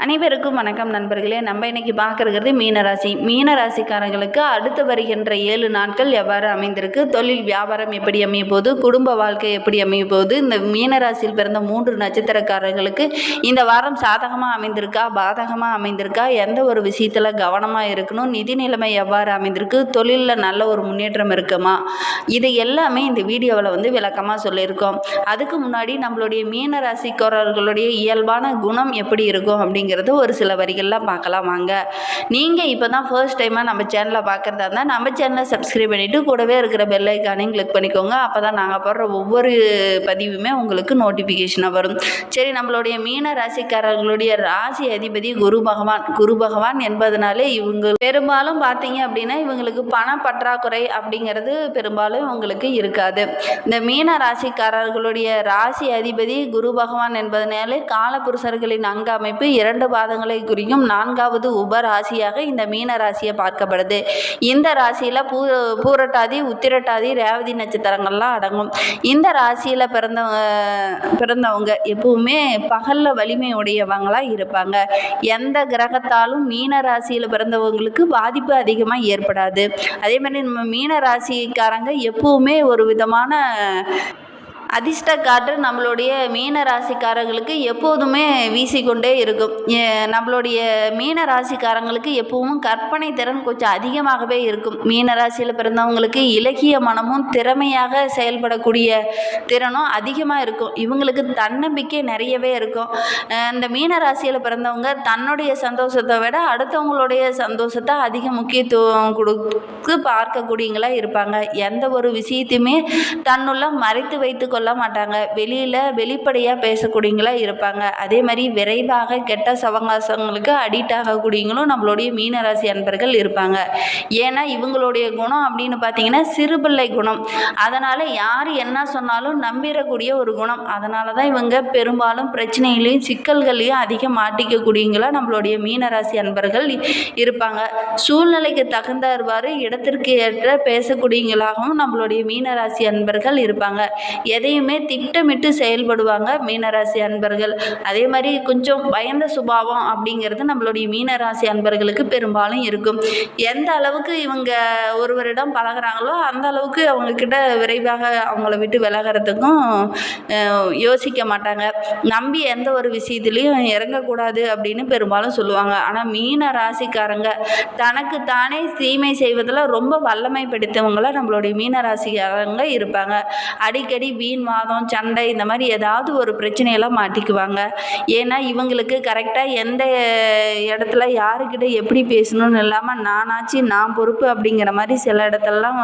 அனைவருக்கும் வணக்கம் நண்பர்களே. நம்ம இன்னைக்கு பார்க்கறது மீனராசி. மீனராசிக்காரங்களுக்கு அடுத்து வருகின்ற ஏழு நாட்கள் எவ்வாறு அமைந்திருக்கு? தொழில் வியாபாரம் எப்படி அமைய போகுது? குடும்ப வாழ்க்கை எப்படி அமைய போகுது? இந்த மீனராசியில் பிறந்த மூன்று நட்சத்திரக்காரர்களுக்கு இந்த வாரம் சாதகமாக அமைந்திருக்கா? பாதகமாக அமைந்திருக்கா? எந்த ஒரு விஷயத்தில் கவனமாக இருக்கணும்? நிதி நிலைமை எவ்வாறு அமைந்திருக்கு? தொழிலில் நல்ல ஒரு முன்னேற்றம் இருக்குமா? இது எல்லாமே இந்த வீடியோவில் வந்து விளக்கமாக சொல்லியிருக்கோம். அதுக்கு முன்னாடி நம்மளுடைய மீனராசிக்காரர்களுடைய இயல்பான குணம் எப்படி இருக்கும் அப்படிங்கிறது ஒரு சில வரிகளில் பார்க்கலாம். வாங்க. நீங்கள் இப்போ தான் ஃபர்ஸ்ட் டைமாக நம்ம சேனலை பார்க்குறதா இருந்தால் நம்ம சேனலை சப்ஸ்கிரைப் பண்ணிவிட்டு கூடவே இருக்கிற பெல் ஐக்கானையும் கிளிக் பண்ணிக்கோங்க. அப்போ தான் நாங்கள் போடுற ஒவ்வொரு பதிவுமே உங்களுக்கு நோட்டிஃபிகேஷனாக வரும். சரி நம்மளுடைய மீன ராசிக்காரர்களுடைய ராசி அதிபதி குரு பகவான். குரு பகவான் என்பதனாலே இவங்க பெரும்பாலும் பார்த்தீங்க அப்படின்னா இவங்களுக்கு பண பற்றாக்குறை அப்படிங்கிறது பெரும்பாலும் இவங்களுக்கு இருக்காது. இந்த மீன ராசிக்காரர்களுடைய ராசி அதிபதி குரு பகவான் என்பதனாலே காலபுருஷர்களின் அங்க அமைப்பு இரண்டு இரண்டு பாதங்களை குறிக்கும் நான்காவது உப ராசியாக இந்த மீன ராசியை பார்க்கப்படுது. இந்த ராசியில் பூ பூரட்டாதி உத்திரட்டாதி ரேவதி நட்சத்திரங்கள்லாம் அடங்கும். இந்த ராசியில் பிறந்த பிறந்தவங்க எப்பவுமே பகலில் வலிமை உடையவங்களாக இருப்பாங்க. எந்த கிரகத்தாலும் மீன ராசியில் பிறந்தவங்களுக்கு பாதிப்பு அதிகமாக ஏற்படாது. அதே மாதிரி நம்ம மீன ராசிக்காரங்க எப்பவுமே ஒரு விதமான அதிர்ஷ்ட காற்று நம்மளுடைய மீன ராசிக்காரங்களுக்கு எப்போதுமே வீசிக்கொண்டே இருக்கும். நம்மளுடைய மீன ராசிக்காரங்களுக்கு எப்பவும் கற்பனை திறன் கொஞ்சம் அதிகமாகவே இருக்கும். மீன ராசியில் பிறந்தவங்களுக்கு இலக்கிய மனமும் திறமையாக செயல்படக்கூடிய திறனும் அதிகமாக இருக்கும். இவங்களுக்கு தன்னம்பிக்கை நிறையவே இருக்கும். இந்த மீன ராசியில் பிறந்தவங்க தன்னுடைய சந்தோஷத்தை விட அடுத்தவங்களுடைய சந்தோஷத்தை அதிக முக்கியத்துவம் கொடுத்து பார்க்கக்கூடியங்களா இருப்பாங்க. எந்த ஒரு விஷயத்தையுமே தன்னுள்ள மறைத்து வைத்து கொள்ள மாட்டாங்க வெளியில் வெளிப்படையாக பேசக்கூடியங்களா இருப்பாங்க. அதே மாதிரி விரைவாக கெட்ட சவகாசங்களுக்கு அடிக்ட் ஆகக்கூடியங்களும் நம்மளுடைய மீனராசி அன்பர்கள் இருப்பாங்க. ஏன்னா இவங்களுடைய குணம் அப்படின்னு பார்த்தீங்கன்னா சிறுபிள்ளை குணம். அதனால் யார் என்ன சொன்னாலும் நம்பிடக்கூடிய ஒரு குணம். அதனால தான் இவங்க பெரும்பாலும் பிரச்சனைகளையும் சிக்கல்களையும் அதிகம் மாட்டிக்கக்கூடியங்களா நம்மளுடைய மீனராசி அன்பர்கள் இருப்பாங்க. சூழ்நிலைக்கு தகுந்தவாறு இடத்திற்கு ஏற்ற பேசக்கூடியவங்களாகவும் நம்மளுடைய மீனராசி அன்பர்கள் இருப்பாங்க. எதையுமே திட்டமிட்டு செயல்படுவாங்க மீனராசி அன்பர்கள். அதே மாதிரி கொஞ்சம் பயந்த சுபாவம் அப்படிங்கிறது நம்மளுடைய மீனராசி அன்பர்களுக்கு பெரும்பாலும் இருக்கும். எந்த அளவுக்கு இவங்க ஒருவரிடம் பழகுறாங்களோ அந்த அளவுக்கு அவங்கக்கிட்ட விரைவாக அவங்கள விட்டு விலகிறதுக்கும் யோசிக்க மாட்டாங்க. நம்பி எந்த ஒரு விஷயத்துலையும் இறங்கக்கூடாது அப்படின்னு பெரும்பாலும் சொல்லுவாங்க. ஆனால் மீன ராசிக்காரங்க தனக்கு தானே தீமை செய்வதில் ரொம்ப வல்லமை பிடித்தவங்கள நம்மளுடைய மீன ராசிக்காரங்க இருப்பாங்க. அடிக்கடி வீண் வாதம் சண்டை இந்த மாதிரி ஏதாவது ஒரு பிரச்சனையெல்லாம் மாட்டிக்குவாங்க. ஏன்னா இவங்களுக்கு கரெக்டாக எந்த இடத்துல யாருக்கிட்ட எப்படி பேசணும்னு இல்லாமல் நானாச்சு நான் பொறுப்பு அப்படிங்கிற மாதிரி சில இடத்துலலாம்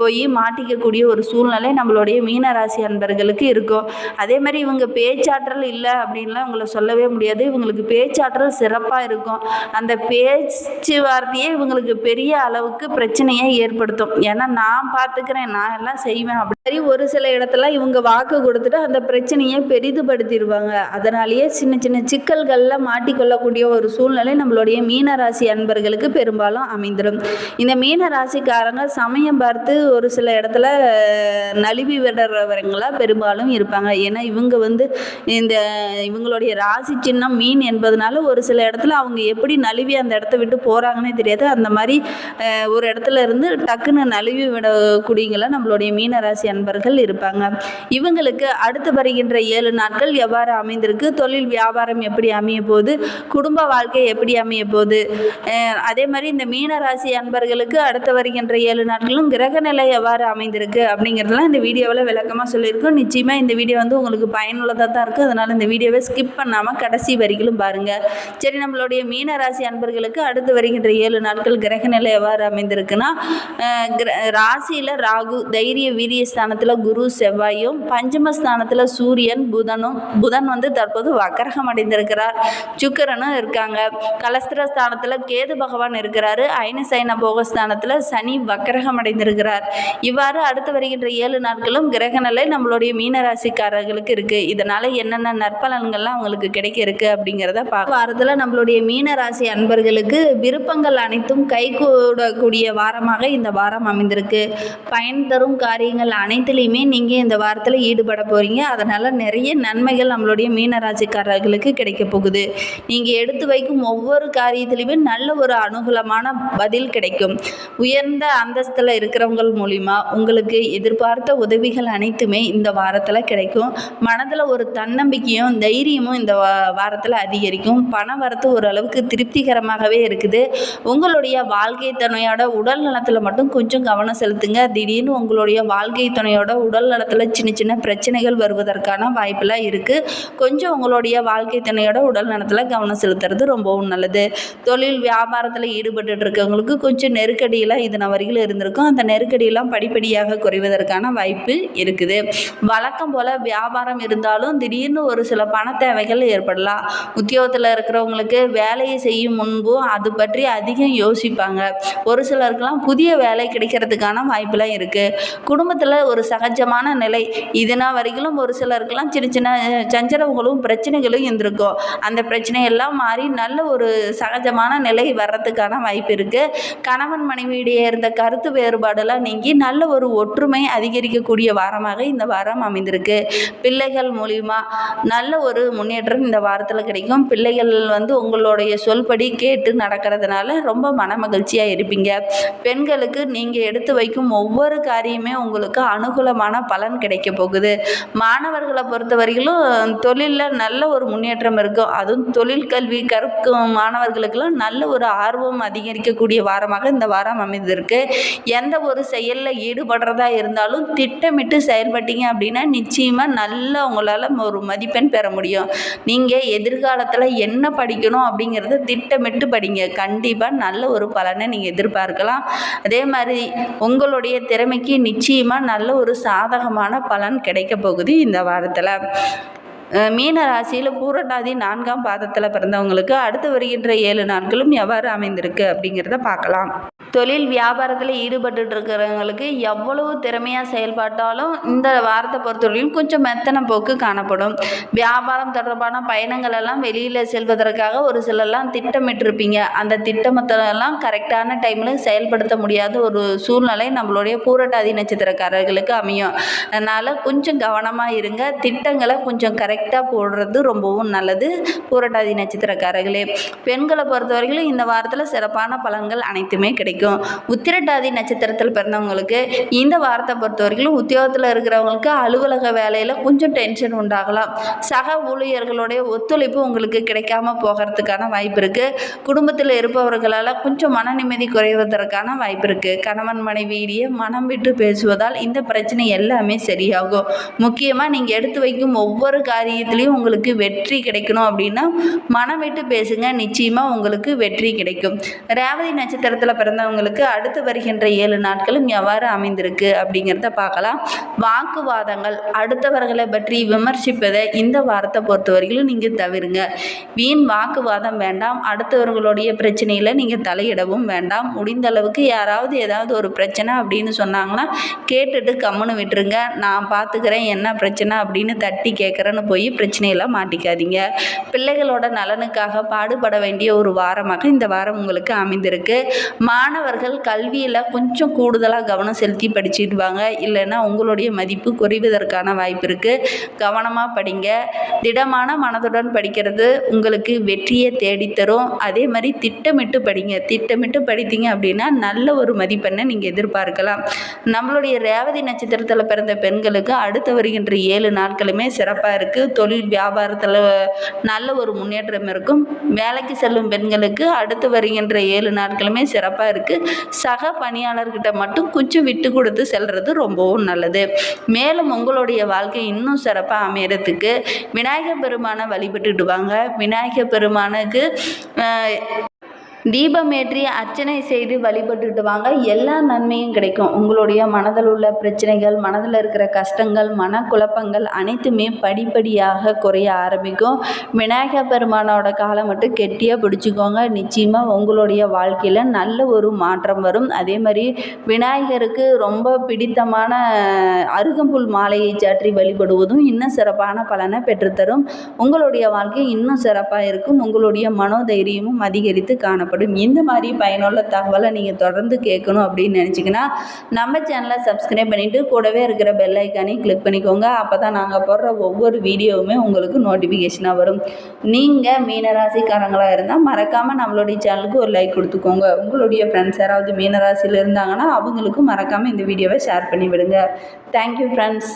போய் மாட்டிக்கக்கூடிய ஒரு சூழ்நிலை நம்மளுடைய மீனராசி அன்பர்களுக்கு இருக்கும். அதே மாதிரி இவங்க பேச்சாற்றல் இல்லை அப்படின்லாம் இவங்களை சொல்லவே முடியாது. இவங்களுக்கு பேச்சாற்றல் சிறப்பாக இருக்கும். அந்த பேச்சுவார்த்தையே இவங்களுக்கு பெரிய அளவுக்கு பிரச்சனையை ஏற்படுத்தும். ஏன்னா நான் பார்த்துக்கிறேன் நான் எல்லாம் செய்வேன் அப்படி. மாதிரி ஒரு சில இடத்துல இவங்க வாக்கு கொடுத்துட்டு அந்த பிரச்சனையை பெரிதுபடுத்திடுவாங்க. அதனாலேயே சின்ன சின்ன சிக்கல்களில் மாட்டிக்கொள்ளக்கூடிய ஒரு சூழ்நிலை நம்மளுடைய மீனராசி அன்பர்களுக்கு பெரும்பாலும் அமைந்துடும் இந்த மீன ராசிக்காரங்க சமயம் பார்த்து ஒரு சில இடத்துல நழுவி விடுறவங்களா பெரும்பாலும் இருப்பாங்க. ஏன்னா இவங்க வந்து இந்த இவங்களுடைய ராசி சின்னம் மீன் என்பதனால ஒரு சில இடத்துல அவங்க எப்படி நழுவி அந்த இடத்த விட்டு போகிறாங்கன்னே தெரியாது. அந்த மாதிரி ஒரு இடத்துல இருந்து டக்குன்னு நழுவி விடக்கூடியங்களா நம்மளுடைய மீனராசி அன்பர்கள் இருப்பாங்க. இவங்களுக்கு அடுத்து வருகின்ற ஏழு நாட்கள் எவ்வாறு அமைந்திருக்கு? தொழில் வியாபாரம் எப்படி அமைய போகுது? குடும்ப வாழ்க்கை எப்படி அமைய போகுது? அதே மாதிரி இந்த மீனராசி அன்பர்களுக்கு அடுத்து வருகின்ற ஏழு நாட்களும் கிரக நிலை எவ்வாறு அமைந்திருக்கு அப்படிங்கிறதெல்லாம் இந்த வீடியோவில் விளக்கமாக சொல்லியிருக்கோம். நிச்சயமாக இந்த வீடியோ வந்து உங்களுக்கு பயனுள்ளதாக தான் இருக்குது அதனால் இந்த வீடியோவை ஸ்கிப் பண்ணாமல் கடைசி வரைக்கும் பாருங்கள் சரி நம்மளுடைய மீனராசி அன்பர்களுக்கு அடுத்து வருகின்ற ஏழு நாட்கள் கிரக நிலை எவ்வாறு அமைந்திருக்குன்னா கிர- ராசியில் ராகு தைரிய வீரிய ஸ்தானத்தில் குரு செவ்வாயும் பஞ்சமஸ்தானத்தில் சூரியன் புதனும் புதன் வந்து தற்போது வக்கரகம் அடைந்திருக்கிறார். சுக்கிரனும் இருக்காங்க. கலஸ்திர ஸ்தானத்தில் கேது பகவான் இருக்கிறாரு. ஐனசைன போகஸ்தானத்தில் சனி வக்கரகம் அடைந்திருக்கிறார். இவ்வாறு அடுத்து வருகின்ற ஏழு நாட்களும் கிரக நிலை நம்மளுடைய மீனராசிக்காரர்களுக்கு இருக்கு. இதனால என்னென்ன நற்பலன்கள்லாம் அவங்களுக்கு கிடைக்க இருக்கு அப்படிங்கிறத பார்க்க. வாரத்தில் நம்மளுடைய மீனராசி அன்பர்களுக்கு விருப்பங்கள் அனைத்தும் கைகூடக்கூடிய வாரமாக இந்த வாரம் அமைந்திருக்கு. பயன் தரும் காரியங்கள் அனைத்துலேயுமே நீங்கள் இந்த இந்த வாரத்தில் ஈடுபட போகிறீங்க அதனால் நிறைய நன்மைகள் நம்மளுடைய மீனராசிக்காரர்களுக்கு கிடைக்க போகுது. நீங்கள் எடுத்து வைக்கும் ஒவ்வொரு காரியத்திலையுமே நல்ல ஒரு அனுகூலமான பதில் கிடைக்கும். உயர்ந்த அந்தஸ்தில் இருக்கிறவங்கள் மூலிமா உங்களுக்கு எதிர்பார்த்த உதவிகள் அனைத்துமே இந்த வாரத்தில் கிடைக்கும். மனதில் ஒரு தன்னம்பிக்கையும் தைரியமும் இந்த வா வாரத்தில் அதிகரிக்கும். பண வரத்து ஓரளவுக்கு திருப்திகரமாகவே இருக்குது. உங்களுடைய வாழ்க்கை துணையோட உடல் நலத்தில் மட்டும் கொஞ்சம் கவனம் செலுத்துங்க. திடீர்னு உங்களுடைய வாழ்க்கை துணையோட உடல் நலத்தில் சின்ன சின்ன பிரச்சனைகள் வருவதற்கான வாய்ப்பெல்லாம் இருக்குது கொஞ்சம் உங்களுடைய வாழ்க்கை துணையோட உடல் நலத்தில் கவனம் செலுத்துறது ரொம்பவும் நல்லது. தொழில் வியாபாரத்தில் ஈடுபட்டு இருக்கவங்களுக்கு கொஞ்சம் நெருக்கடியெல்லாம் இதன வரையில் இருந்திருக்கும். அந்த நெருக்கடியெல்லாம் படிப்படியாக குறைவதற்கான வாய்ப்பு இருக்குது. வழக்கம் போல் வியாபாரம் இருந்தாலும் திடீர்னு ஒரு சில பண தேவைகள் ஏற்படலாம். உத்தியோகத்தில் இருக்கிறவங்களுக்கு வேலையை செய்யும் முன்பும் அது பற்றி அதிகம் யோசிப்பாங்க. ஒரு சிலருக்கெல்லாம் புதிய வேலை கிடைக்கிறதுக்கான வாய்ப்பெல்லாம் இருக்குது குடும்பத்தில் ஒரு சகஜமான நிலை இதனா வரைக்கும் ஒரு சிலருக்கெல்லாம் சின்ன சின்ன சஞ்சரவுகளும் சஞ்சலங்களும் பிரச்சனைகளும் இருந்திருக்கும். அந்த பிரச்சனையெல்லாம் மாறி நல்ல ஒரு சகஜமான நிலை வர்றதுக்கான வாய்ப்பு இருக்குது கணவன் மனைவியிடையே இருந்த கருத்து வேறுபாடெல்லாம் நீங்கி நல்ல ஒரு ஒற்றுமை அதிகரிக்கக்கூடிய வாரமாக இந்த வாரம் அமைந்திருக்கு. பிள்ளைகள் மூலிமா நல்ல ஒரு முன்னேற்றம் இந்த வாரத்தில் கிடைக்கும். பிள்ளைகள் வந்து உங்களுடைய சொல்படி கேட்டு நடக்கிறதுனால ரொம்ப மன மகிழ்ச்சியாக இருப்பீங்க. பெண்களுக்கு நீங்கள் எடுத்து வைக்கும் ஒவ்வொரு காரியமே உங்களுக்கு அனுகூலமான பலன் கிடைக்க போகுது. மாணவர்களை பொறுத்தவரையிலும் தொழிலில் நல்ல ஒரு முன்னேற்றம் இருக்கும். அதுவும் தொழில் கல்வி கற்கும் மாணவர்களுக்கெல்லாம் நல்ல ஒரு ஆர்வம் அதிகரிக்கக்கூடிய வாரமாக இந்த வாரம் அமைந்திருக்கு. எந்த ஒரு செயலில் ஈடுபடுறதா இருந்தாலும் திட்டமிட்டு செயல்பட்டீங்க அப்படின்னா நிச்சயமாக நல்ல உங்களால் ஒரு மதிப்பெண் பெற முடியும். நீங்கள் எதிர்காலத்தில் என்ன படிக்கணும் அப்படிங்கிறத திட்டமிட்டு படிங்க. கண்டிப்பாக நல்ல ஒரு பலனை நீங்கள் எதிர்பார்க்கலாம். அதே மாதிரி உங்களுடைய திறமைக்கு நிச்சயமாக நல்ல ஒரு சாதகமான பலன் கிடைக்க போகுது இந்த வாரத்தில். மீன ராசியில் பூரட்டாதி நான்காம் பாதத்தில் பிறந்தவங்களுக்கு அடுத்து வருகின்ற ஏழு நாட்களும் எவ்வாறு அமைந்திருக்கு அப்படிங்கிறத பார்க்கலாம். தொழில் வியாபாரத்தில் ஈடுபட்டு இருக்கிறவங்களுக்கு எவ்வளவு திறமையாக செயல்பட்டாலும் இந்த வாரத்தை பொறுத்தவரையும் கொஞ்சம் மெத்தன போக்கு காணப்படும். வியாபாரம் தொடர்பான பயணங்கள் எல்லாம் வெளியில் செல்வதற்காக ஒரு சிலர்லாம் திட்டமிட்டிருப்பீங்க. அந்த திட்டமத்தெல்லாம் கரெக்டான டைமில் செயல்படுத்த முடியாத ஒரு சூழ்நிலை நம்மளுடைய பூரட்டாதி நட்சத்திரக்காரர்களுக்கு அமையும். அதனால் கொஞ்சம் கவனமாக இருங்க. திட்டங்களை கொஞ்சம் கரெக்ட் கரெக்டாக போடுறது ரொம்பவும் நல்லது. பூரட்டாதி நட்சத்திரக்காரர்களே பெண்களை பொறுத்தவரையிலும் இந்த வாரத்தில் சிறப்பான பலன்கள் அனைத்துமே கிடைக்கும். உத்திரட்டாதி நட்சத்திரத்தில் பிறந்தவங்களுக்கு இந்த வாரத்தை பொறுத்தவரையிலும் உத்தியோகத்தில் இருக்கிறவங்களுக்கு அலுவலக வேலையில் கொஞ்சம் டென்ஷன் உண்டாகலாம். சக ஊழியர்களுடைய ஒத்துழைப்பு உங்களுக்கு கிடைக்காம போகிறதுக்கான வாய்ப்பு இருக்குது குடும்பத்தில் இருப்பவர்களால் கொஞ்சம் மன நிம்மதி குறைவதற்கான வாய்ப்பு இருக்குது கணவன் மனைவியிடையே மனம் விட்டு பேசுவதால் இந்த பிரச்சனை எல்லாமே சரியாகும். முக்கியமாக நீங்கள் எடுத்து வைக்கும் ஒவ்வொரு காரியம் காரியத்திலையும் உங்களுக்கு வெற்றி கிடைக்கணும் அப்படின்னா மனம் விட்டு பேசுங்க. நிச்சயமாக உங்களுக்கு வெற்றி கிடைக்கும். ரேவதி நட்சத்திரத்தில் பிறந்தவங்களுக்கு அடுத்து வருகின்ற ஏழு நாட்களும் எவ்வாறு அமைந்திருக்கு அப்படிங்கிறத பார்க்கலாம். வாக்குவாதங்கள் அடுத்தவர்களை பற்றி விமர்சிப்பதை இந்த வாரத்தை பொறுத்தவரையிலும் நீங்கள் தவிருங்க. வீண் வாக்குவாதம் வேண்டாம். அடுத்தவர்களுடைய பிரச்சனையில் நீங்கள் தலையிடவும் வேண்டாம். முடிந்த அளவுக்கு யாராவது ஏதாவது ஒரு பிரச்சனை அப்படின்னு சொன்னாங்கன்னா கேட்டுட்டு கம்முன்னு விட்டுருங்க. நான் பார்த்துக்கிறேன் என்ன பிரச்சனை அப்படின்னு தட்டி கேட்குறேன்னு போய் பிரச்சனையெல்லாம் மாட்டிக்காதீங்க. பிள்ளைகளோட நலனுக்காக பாடுபட வேண்டிய ஒரு வாரமாக இந்த வாரம் உங்களுக்கு அமைந்திருக்கு. மாணவர்கள் கல்வியில் கொஞ்சம் கூடுதலாக கவனம் செலுத்தி படிச்சுட்டு வாங்க. இல்லைன்னா உங்களுடைய மதிப்பு குறைவதற்கான வாய்ப்பு இருக்குது கவனமாக படிங்க. திடமான மனதுடன் படிக்கிறது உங்களுக்கு வெற்றியை தேடித்தரும். அதே மாதிரி திட்டமிட்டு படிங்க. திட்டமிட்டு படித்தீங்க அப்படின்னா நல்ல ஒரு மதிப்பெண்ணை நீங்கள் எதிர்பார்க்கலாம். நம்மளுடைய ரேவதி நட்சத்திரத்தில் பிறந்த பெண்களுக்கு அடுத்து வருகின்ற ஏழு நாட்களுமே சிறப்பாக இருக்குது தொழில் வியாபாரத்தில் நல்ல ஒரு முன்னேற்றம் இருக்கும். வேலைக்கு செல்லும் பெண்களுக்கு அடுத்து வருகின்ற ஏழு நாட்களுமே சிறப்பாக இருக்குது சக பணியாளர்கிட்ட மட்டும் கொஞ்சம் விட்டு கொடுத்து செல்வது ரொம்பவும் நல்லது. மேலும் உங்களுடைய வாழ்க்கை இன்னும் சிறப்பாக அமையறதுக்கு விநாயகர் பெருமானை வழிபட்டுட்டு வாங்க. விநாயகர் பெருமானுக்கு தீபமேற்றி அர்ச்சனை செய்து வழிபட்டுட்டு வாங்க. எல்லா நன்மையும் கிடைக்கும். உங்களுடைய மனதில் உள்ள பிரச்சனைகள் மனதில் இருக்கிற கஷ்டங்கள் மனக்குழப்பங்கள் அனைத்துமே படிப்படியாக குறைய ஆரம்பிக்கும். விநாயகர் பெருமானோட காலை மட்டும் கெட்டியாக பிடிச்சிக்கோங்க. நிச்சயமாக உங்களுடைய வாழ்க்கையில் நல்ல ஒரு மாற்றம் வரும். அதே மாதிரி விநாயகருக்கு ரொம்ப பிடித்தமான அருகம்புல் மாலையை சாற்றி வழிபடுவதும் இன்னும் சிறப்பான பலனை பெற்றுத்தரும். உங்களுடைய வாழ்க்கை இன்னும் சிறப்பாக இருக்கும். உங்களுடைய மனோதைரியமும் அதிகரித்து காணப்படும். தேவைப்படும். இந்த மாதிரி பயனுள்ள தகவலை நீங்கள் தொடர்ந்து கேட்கணும் அப்படின்னு நினச்சிங்கன்னா நம்ம சேனலை சப்ஸ்கிரைப் பண்ணிவிட்டு கூடவே இருக்கிற பெல் ஐக்கானையும் கிளிக் பண்ணிக்கோங்க. அப்போ தான் நாங்கள் போடுற ஒவ்வொரு வீடியோவுமே உங்களுக்கு நோட்டிஃபிகேஷனாக வரும். நீங்கள் மீனராசிக்காரங்களாக இருந்தால் மறக்காமல் நம்மளுடைய சேனலுக்கு ஒரு லைக் கொடுத்துக்கோங்க. உங்களுடைய ஃப்ரெண்ட்ஸ் யாராவது மீனராசியில் இருந்தாங்கன்னா அவங்களுக்கும் மறக்காமல் இந்த வீடியோவை ஷேர் பண்ணி விடுங்க தேங்க்யூ ஃப்ரெண்ட்ஸ்